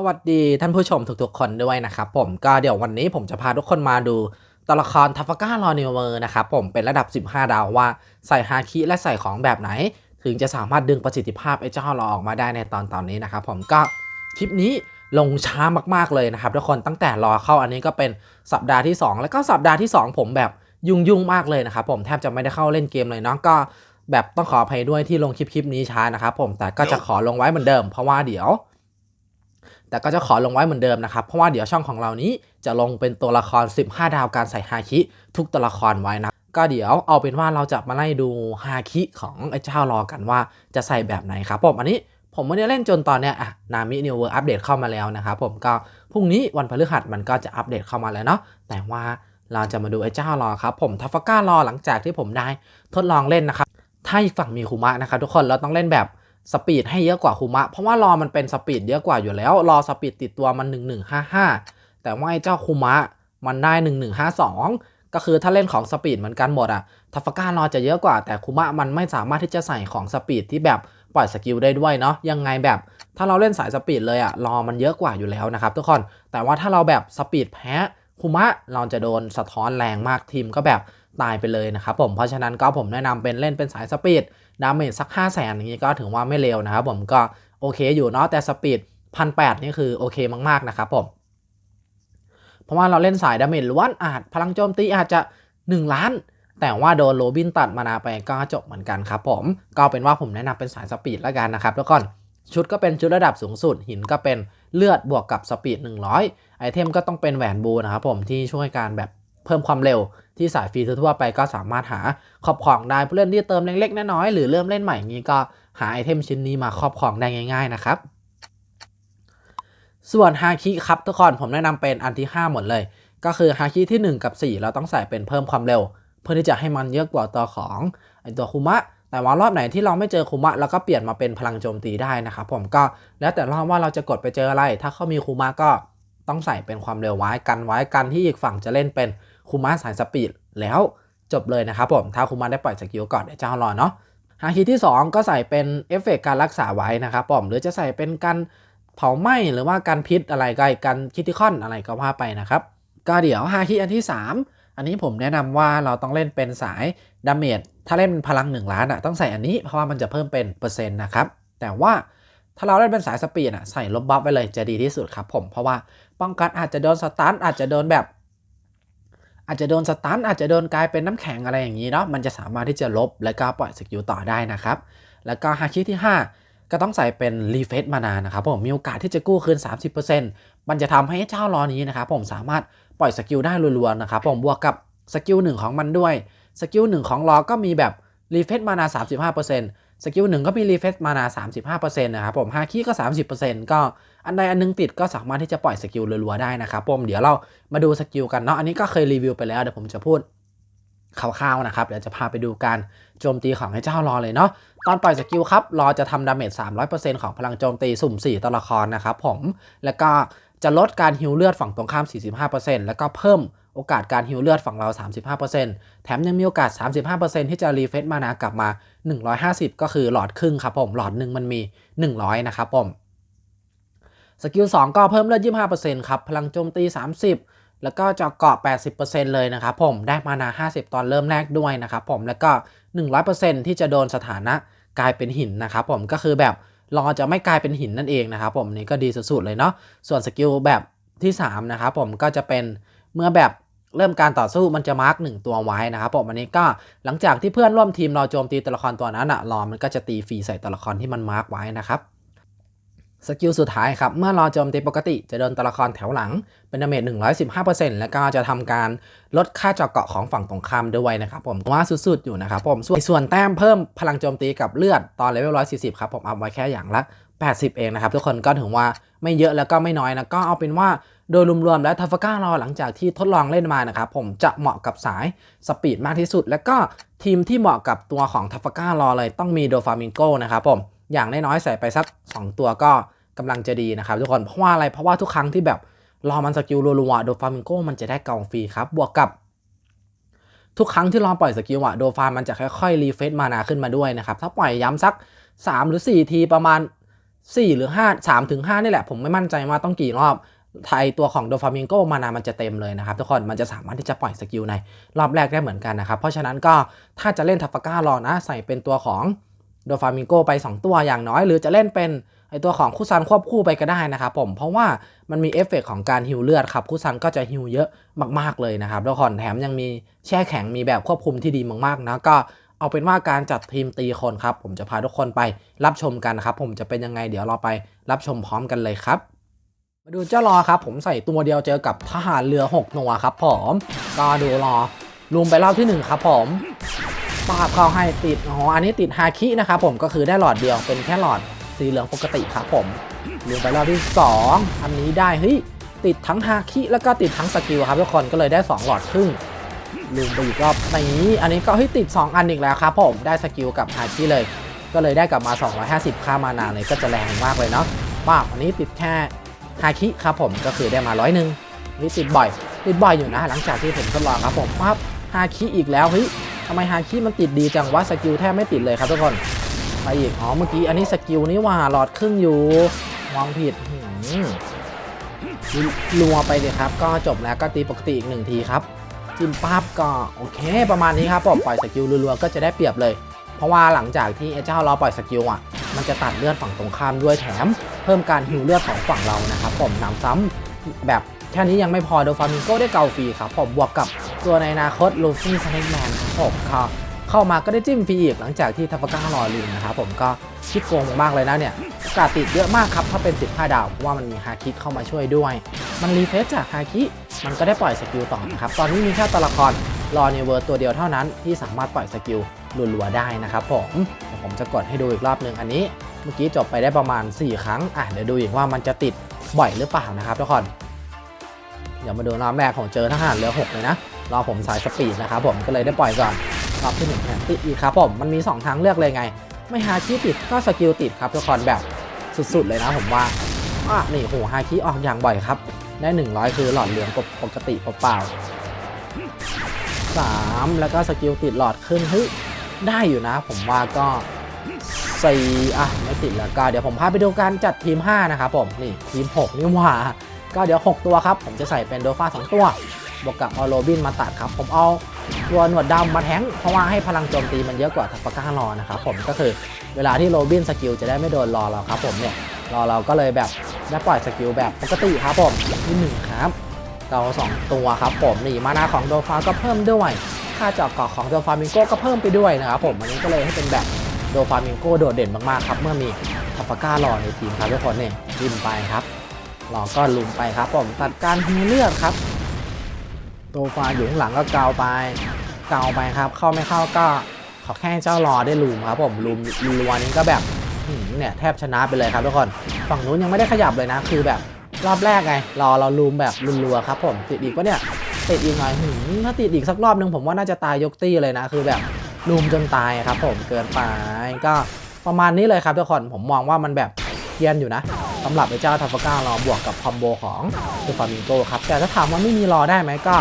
สวัสดีท่านผู้ชมทุกๆคนด้วยนะครับผมก็เดี๋ยววันนี้ผมจะพาทุกคนมาดูตัวละครทัฟก้ารอนิวเมอร์นะครับผมเป็นระดับ 15 ดาวว่าใส่ฮาคิและใส่ของแบบไหน ถึงจะสามารถดึงประสิทธิภาพไอ้เจ้าเราออกมาได้ในตอนตอนนี้นะครับผมก็คลิปนี้ลงช้ามากๆเลยนะครับทุกคนตั้งแต่รอเข้าอันนี้ก็เป็นสัปดาห์ที่ 2 แล้วก็สัปดาห์ที่ 2 ผมแบบยุ่งๆมากเลยนะครับผมแทบจะไม่ได้เข้าเล่นเกมเลยเนาะก็แบบต้องขออภัยด้วยที่ลงคลิปคลิปนี้ช้านะครับผมแต่ก็จะขอลงไว้เหมือนเดิม เพราะว่าเดี๋ยว แต่ก็จะขอลงไว้เหมือนเดิมนะครับ เพราะว่าเดี๋ยวช่องของเรานี้จะลงเป็นตัวละคร 15 ดาวการใส่ฮาคิทุกตัวละครไว้นะก็เดี๋ยวเอาเป็นว่าเราจะมาไล่ดูฮาคิของไอ้เจ้ารอกันว่าจะใส่แบบไหนครับผมอันนี้ผมไม่ได้เล่นจนตอนเนี้ยอะนามินิวเวอร์อัปเดตเข้ามาแล้วนะครับผมก็พรุ่งนี้วันพฤหัสมันก็จะอัปเดตเข้ามาแล้วเนาะแต่ว่าเราจะมาดูไอ้เจ้ารอครับผมทัฟก้ารอหลังจากที่ผมได้ทดลองเล่นนะครับถ้าอีกฝั่งมีคุมะนะครับทุกคนเราต้องเล่นแบบ สปีดให้เยอะกว่าคุมะ เพราะว่ารอมันเป็นสปีดเยอะกว่าอยู่แล้ว รอสปีดติดตัวมัน 1155 แต่ว่าไอ้เจ้าคุมะมันได้ 1152 ก็คือถ้าเล่นของสปีดเหมือนกันหมดอะทัฟก้ารอจะเยอะกว่า แต่คุมะมันไม่สามารถที่จะใส่ของสปีดที่แบบปล่อยสกิลได้ด้วยเนาะ ยังไงแบบ ถ้าเราเล่นสายสปีดเลยอะรอมันเยอะกว่าอยู่แล้วนะครับทุกคน แต่ว่าถ้าเราแบบสปีดแพ้คุมะเราจะโดนสะท้อนแรงมากทีมก็แบบตายไปเลยนะครับผม เพราะฉะนั้นก็ผมแนะนำเป็นเล่นเป็นสายสปีด ดาเมจสัก 5 0 0แสนอย่างนี้ก็ถือว่าไม่เลวนะครับผมก็โอเคอยู่เนาะแต่สปีดพันแนี่คือโอเคมากๆนะครับผมเพราะว่าเราเล่นสายดาเมจล้วนอาจพลังโจมตีอาจจะ 1 ล้าน แต่ว่าโดนโรบินตัดมานาไปก็จบเหมือนกันครับผมก็เป็นว่าผมแนะนำเป็นสายสปีดแล้วกันนะครับแล้วก่อนชุดก็เป็นชุดระดับสูงสุด หินก็เป็นเลือดบวกกับสปีด100 ไอเทมก็ต้องเป็นแหวนบูนะครับผมที่ช่วยการแบบเพิ่มความเร็ว ที่สายฟรีทั่วไปก็สามารถหาครอบครองได้ผู้เล่นที่เติมเล็กๆน้อยๆหรือเริ่มเล่นใหม่นี้ก็หาไอเทมชิ้นนี้มาครอบครองได้ง่าย ๆ นะครับ ส่วนฮาคิครับทุกคนผมแนะนำเป็นอันที่ 5 หมดเลย ก็คือฮาคิที่ 1 กับ 4 เราต้องใส่เป็นเพิ่มความเร็ว เพื่อที่จะให้มันเยอะกว่าตัวของไอตัวคุมะแต่ว่ารอบไหนที่เราไม่เจอคุมะเราก็เปลี่ยนมาเป็นพลังโจมตีได้นะครับผมก็แล้วแต่รอบว่าเราจะกดไปเจออะไร ถ้าเขามีคุมะก็ต้องใส่เป็นความเร็วไว้กันไว้กันที่อีกฝั่งจะเล่นเป็น คุมะสายสปีดแล้วจบเลยนะครับผมถ้าคุมะได้ปล่อยสกิลก่อนเดี๋ยวจ้ารอเนาะฮาคิที่ 2 ก็ใส่เป็นเอฟเฟกการรักษาไว้นะครับผมหรือจะใส่เป็นการเผาไหม้หรือว่าการพิษอะไรก็การคิติคอนอะไรก็ว่าไปนะครับ ก็เดี๋ยวฮาคิอันที่ 3 อันนี้ผมแนะนำว่าเราต้องเล่นเป็นสายดาเมจถ้าเล่นพลัง 1 ล้านอะต้องใส่อันนี้เพราะว่ามันจะเพิ่มเป็นเปอร์เซ็นต์นะครับแต่ว่าถ้าเราเล่นเป็นสายสปีดอะใส่ลบบัฟไปเลยจะดีที่สุดครับผมเพราะว่าป้องกันอาจจะโดนสตันอาจจะโดนแบบ อาจจะโดนสตันอาจจะโดนกลายเป็นน้ำแข็งอะไรอย่างนี้เนาะมันจะสามารถที่จะลบและก็ปล่อยสกิลต่อได้นะครับ แล้วก็ฮาคิที่ 5 ก็ต้องใส่เป็นรีเฟซมานานะครับผมมีโอกาสที่จะกู้คืน 30%มันจะทำให้เจ้ารอนี้นะครับผมสามารถปล่อยสกิลได้รัวๆนะครับผมบวกกับสกิลหนึ่งของมันด้วยสกิลหนึ่งของรอก็มีแบบรีเฟซมานา 35%สกิลหนึ่งก็มีรีเฟซมานา 35%นะครับผมฮาคิก็ 30%ก็ อันใดอันนึงติดก็สามารถที่จะปล่อยสกิลรัวๆได้นะครับผมเดี๋ยวเรามาดูสกิลกันเนาะอันนี้ก็เคยรีวิวไปแล้วเดี๋ยวผมจะพูดคร่าวๆนะครับเดี๋ยวจะพาไปดูการโจมตีของไอ้เจ้ารอเลยเนาะตอนปล่อยสกิลครับรอจะทำดาเมจ300%ของพลังโจมตีสุ่ม 4 ตัวละครนะครับผมแล้วก็จะลดการฮิวเลือดฝั่งตรงข้าม 45%แล้วก็เพิ่มโอกาสการฮิวเลือดฝั่งเรา 35%แถมยังมีโอกาส 35%ที่จะรีเฟซมานากลับมา 150 ก็คือหลอดครึ่งครับผมหลอดหนึ่งมันมี 100 นะครับผม สกิล2ก็เพิ่มเลือด 25%ครับพลังโจมตี 30 แล้วก็จาะเกาะ 80%เลยนะครับผมได้มานา 50 ตอนเริ่มแรกด้วยนะครับผมแล้วก็ 100%ที่จะโดนสถานะกลายเป็นหินนะครับผมก็คือแบบรอจะไม่กลายเป็นหินนั่นเองนะครับผมนี่ก็ดีสุดๆเลยเนาะส่วนสกิลแบบที่3นะครับผมก็จะเป็นเมื่อแบบเริ่มการต่อสู้มันจะมาร์กหนึ่งตัวไว้นะครับผมอันนี้ก็หลังจากที่เพื่อนร่วมทีมเราโจมตีตัวละครตัวนั้นอะรอมันก็จะตีฟรีใส่ตัวละครที่มันมาร์กไว้นะครับ สกิลสุดท้ายครับ เมื่อรอโจมตีปกติจะโดนตัวละครแถวหลัง เป็นดาเมจ115%แล้วก็จะทำการลดค่าเจาะเกาะของฝั่งตรงข้ามด้วยนะครับผมว่าสุดๆอยู่นะครับผมส่วนส่วนแต้มเพิ่มพลังโจมตีกับเลือดตอนเลเวล140 ครับผมเอาไว้แค่อย่างละ 80 เองนะครับ ทุกคนก็ถือว่าไม่เยอะแล้วก็ไม่น้อยนะก็เอาเป็นว่าโดยรวมๆแล้วทัฟก้ารอหลังจากที่ทดลองเล่นมานะครับผมจะเหมาะกับสายสปีดมากที่สุด แล้วก็ทีมที่เหมาะกับตัวของทัฟก้ารอเลยต้องมีโดฟามิงโกนะครับผม อย่างน้อยๆใส่ไปสัก 2 ตัวก็กำลังจะดีนะครับทุกคน เพราะว่าอะไร เพราะว่าทุกครั้งที่แบบรอมันสกิลรัวๆโดฟามิงโกมันจะได้กองฟรีครับ บวกกับ ทุกครั้งที่รอปล่อยสกิลอะโดฟามันจะค่อยๆรีเฟซมานาขึ้นมาด้วยนะครับ ถ้าปล่อยย้ำสัก 3 หรือ 4 ทีประมาณ 4 หรือ 5 3ถึง5นี่แหละ ผมไม่มั่นใจว่าต้องกี่รอบไทยตัวของโดฟามิงโกมานามันจะเต็มเลยนะครับทุกคนมันจะสามารถที่จะปล่อยสกิลในรอบแรกได้เหมือนกันนะครับ เพราะฉะนั้นก็ถ้าจะเล่นทัฟฟาก้ารอนะ ใส่เป็นตัวของ โดฟามิงโกไป 2 ตัวอย่างน้อย หรือจะเล่นเป็นไอตัวของคุซันควบคู่ไปก็ได้นะครับผมเพราะว่ามันมีเอฟเฟกของการฮิวเลือดครับคุซันก็จะฮิวเยอะมากๆเลยนะครับทุกคนแถมยังมีแช่แข็งมีแบบควบคุมที่ดีมากๆนะก็เอาเป็นว่าการจัดทีมตีคนครับ ผมจะพาทุกคนไปรับชมกันนะครับ ผมจะเป็นยังไงเดี๋ยวเราไปรับชมพร้อมกันเลยครับ มาดูเจ้ารอครับ ผมใส่ตัวเดียวเจอกับทหารเรือ 6 หนัวครับผมก็ดูรอลุมไปรอบที่ 1 ครับผม ปาบเข้าให้ติดอ๋ออันนี้ติดฮาคินะครับผมก็คือได้หลอดเดียวเป็นแค่หลอดสีเหลืองปกติครับผมลุมไปรอบที่ 2 อันนี้ได้เฮ้ยติดทั้งฮาคิแล้วก็ติดทั้งสกิลครับทุกคนก็เลยได้ 2 หลอดครึ่งลุมไปอีกรอบนี้อันนี้ก็เฮ้ยติด 2 อันอีกแล้วครับผมได้สกิลกับฮาคิเลย ก็เลยได้กลับมา 250 ค่ามานาเลยก็จะแรงมากเลยเนาะป้าบอันนี้ติดแค่ฮาคิครับผมก็คือได้มาร้อยหนึ่งนี่ติดบ่อย ติดบ่อยอยู่นะ หลังจากที่ผมทดลองครับผมปั๊บฮาคิอีกแล้วเฮ้ย ทำไมฮาคิมันติดดีจังวะสกิลแทบไม่ติดเลยครับทุกคนไปอีกอ๋อเมื่อกี้อันนี้สกิลนี่ว่าหลอดครึ่งอยู่มองผิดรัวไปเลยครับ ก็จบแล้วก็ตีปกติอีกหนึ่งทีครับ จิ้มปั๊บก็โอเค ประมาณนี้ครับผมปล่อยสกิลรัวๆก็จะได้เปรียบเลย เพราะว่าหลังจากที่ไอ้เจ้าเราปล่อยสกิลอะมันจะตัดเลือดฝั่งตรงข้ามด้วยแถม เพิ่มการฮิวเลือดของฝั่งเรานะครับผมนำซ้ำแบบแค่นี้ยังไม่พอโดฟามิงโก้ได้เกาฟรีครับผมบวกกับ ตัวในอนาคตลูฟี่สเน็กแมนครับผมก็เข้ามาก็ได้จิ้มฟรีอีกหลังจากที่ทัฟก้ารอลินนะครับผมก็คิดโกงมากเลยนะเนี่ยกาติดเยอะมากครับถ้าเป็น 15 ดาวเพราะว่ามันมีฮาคิเข้ามาช่วยด้วย มันรีเฟซจากฮาคิมันก็ได้ปล่อยสกิลต่อนะครับตอนนี้มีแค่ตัวละครรอเนเวอร์ตัวเดียวเท่านั้นที่สามารถปล่อยสกิลรัวๆได้นะครับผมเดี๋ยวผมจะกดให้ดูอีกรอบหนึ่งอันนี้ เมื่อกี้จบไปได้ประมาณ 4 ครั้งอะเดี๋ยวดูอีกว่ามันจะติดบ่อยหรือเปล่านะครับทุกคนเดี๋ยวมาดูรอบแรกของเจอทหารเรือ6เลยนะ รอผมสายสปีดนะครับผมก็เลยได้ปล่อยก่อนรอบที่1เนี่ยติดอีกครับผมมันมี 2 ทางเลือกเลยไง ไม่ฮาคิติดก็สกิลติดครับทุกคนแบบสุดๆเลยนะผมว่าอะนี่โหฮาคิออกอย่างบ่อยครับ ได้ 100 คือหลอดเหลืองปกติเปล่าสามแล้วก็สกิลติดหลอดขึ้นเฮ้ยได้อยู่นะ ผมว่าก็สี่อะไม่ติดแล้วก็เดี๋ยวผมพาไปดูการจัดทีม 5 นะครับผม นี่ทีม 6 นี่หว่า ก็เดี๋ยว 6 ตัวครับ ผมจะใส่เป็นโดฟา2 ตัว บวกกับเอาโรบินมาตัดครับ ผมเอาตัวหนวดดำมาแทงเพราะว่าให้พลังโจมตีมันเยอะกว่าทัฟก้ารอนะครับผมก็คือเวลาที่โรบินสกิลจะได้ไม่โดนรอเราครับผมเนี่ยรอเราก็เลยแบบได้ปล่อยสกิลแบบปกติครับผมที่หนึ่งครับเราสองตัวครับผมนี่มานาของโดฟ้าก็เพิ่มด้วย ค่าจาะเกาะของโดฟามิงโกก็เพิ่มไปด้วยนะครับผมอันนี้ก็เลยให้เป็นแบบโดฟามิงโกโดดเด่นมากๆครับเมื่อมีทัฟฟาก้ารอในทีมครับทุกคนเนี่ยริมไปครับรอก็ลุมไปครับผมตัดการฮิวเลือดครับ โดฟาอยู่ข้างหลังก็เกาไป เกาไปครับ เข้าไม่เข้าก็ขอแค่เจ้ารอได้ลุมครับผมลุมรัวนี้ก็แบบหืมเนี่ยแทบชนะไปเลยครับทุกคน ฝั่งนู้นยังไม่ได้ขยับเลยนะ คือแบบรอบแรกไง รอเราลุมแบบรัวๆครับผมติดอีกปะเนี่ยติดอีกหน่อยหืถ้าติดอีกสักรอบนึงผมว่าน่าจะตายยกตี้เลยนะ คือแบบลุมจนตายครับผมเกินไปก็ประมาณนี้เลยครับทุกคนผมมองว่ามันแบบ เยียนอยู่นะสำหรับไอ้เจ้าทัฟก้ารอบวกกับคอมโบของตัวฟามิงโกครับแต่ถ้าถามว่าไม่มีรอได้ไหมก็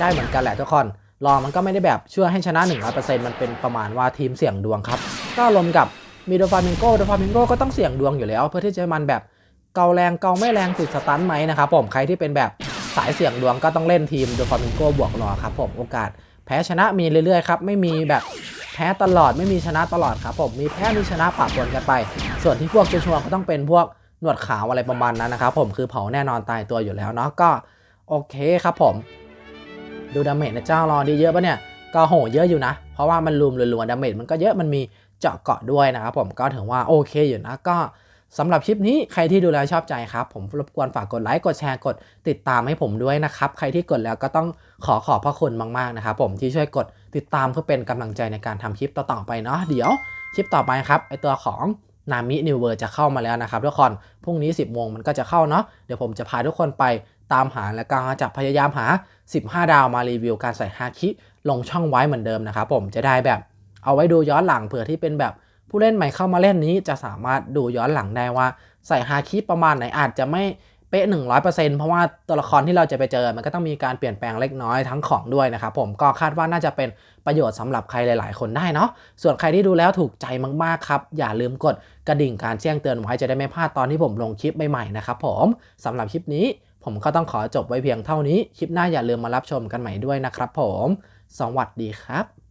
ได้เหมือนกันแหละทุกคนรอมันก็ไม่ได้แบบช่วยให้ชนะ 100%มันเป็นประมาณว่าทีมเสี่ยงดวงครับ ก็รวมกับมีโดฟามิงโกโดฟามิงโกก็ต้องเสี่ยงดวงอยู่แล้ว เพื่อที่จะให้มันแบบเกาแรงเกาไม่แรงติดสตันไหมนะครับผมใครที่เป็นแบบสายเสี่ยงดวงก็ต้องเล่นทีมโดฟามิงโกบวกรอครับผมโอกาสแพ้ชนะมีเรื่อยๆครับไม่มีแบบ แพ้ตลอดไม่มีชนะตลอดครับผมมีแพ้มีชนะปะปนกันไป ส่วนที่พวกชัวร์ๆก็ต้องเป็นพวกหนวดขาวอะไรประมาณนั้นนะครับผมคือเผาแน่นอนตายตัวอยู่แล้วเนาะก็โอเคครับผม ดูดาเมจนะเจ้ารอดีเยอะปะเนี่ยก็โหเยอะอยู่นะ เพราะว่ามันรวมรวมดาเมจมันก็เยอะมันมีเจาะเกาะด้วยนะครับผมก็ถือว่าโอเคอยู่นะก็ สำหรับคลิปนี้ใครที่ดูแล้วชอบใจครับ ผมรบกวนฝากกดไลค์กดแชร์กดติดตามให้ผมด้วยนะครับ ใครที่กดแล้วก็ต้องขอขอบพระคุณมากๆนะครับผมที่ช่วยกดติดตามเพื่อเป็นกำลังใจในการทำคลิปต่อๆไปเนาะเดี๋ยวคลิปต่อไปครับไอตัวของนามินิวเวอร์จะเข้ามาแล้วนะครับทุกคนพรุ่งนี้ 10โมงมันก็จะเข้าเนาะเดี๋ยวผมจะพาทุกคนไปตามหาและก็จะพยายามหา 15 ดาวมารีวิวการใส่ฮาคิลงช่องไว้เหมือนเดิมนะครับผมจะได้แบบเอาไว้ดูย้อนหลังเผื่อที่เป็นแบบ ผู้เล่นใหม่เข้ามาเล่นนี้จะสามารถดูย้อนหลังได้ว่า ใส่ฮาคิประมาณไหนอาจจะไม่เป๊ะ 100%เพราะว่าตัวละครที่เราจะไปเจอ มันก็ต้องมีการเปลี่ยนแปลงเล็กน้อยทั้งของด้วยนะครับผมก็คาดว่าน่าจะเป็นประโยชน์สำหรับใครหลาย ๆ คนได้เนาะส่วนใครที่ดูแล้วถูกใจมาก ๆ ครับ อย่าลืมกดกระดิ่งการแจ้งเตือนไว้จะได้ไม่พลาดตอนที่ผมลงคลิปใหม่ ๆ นะครับผมสำหรับคลิปนี้ ผมก็ต้องขอจบไว้เพียงเท่านี้ คลิปหน้าอย่าลืมมารับชมกันใหม่ด้วยนะครับผม สวัสดีครับ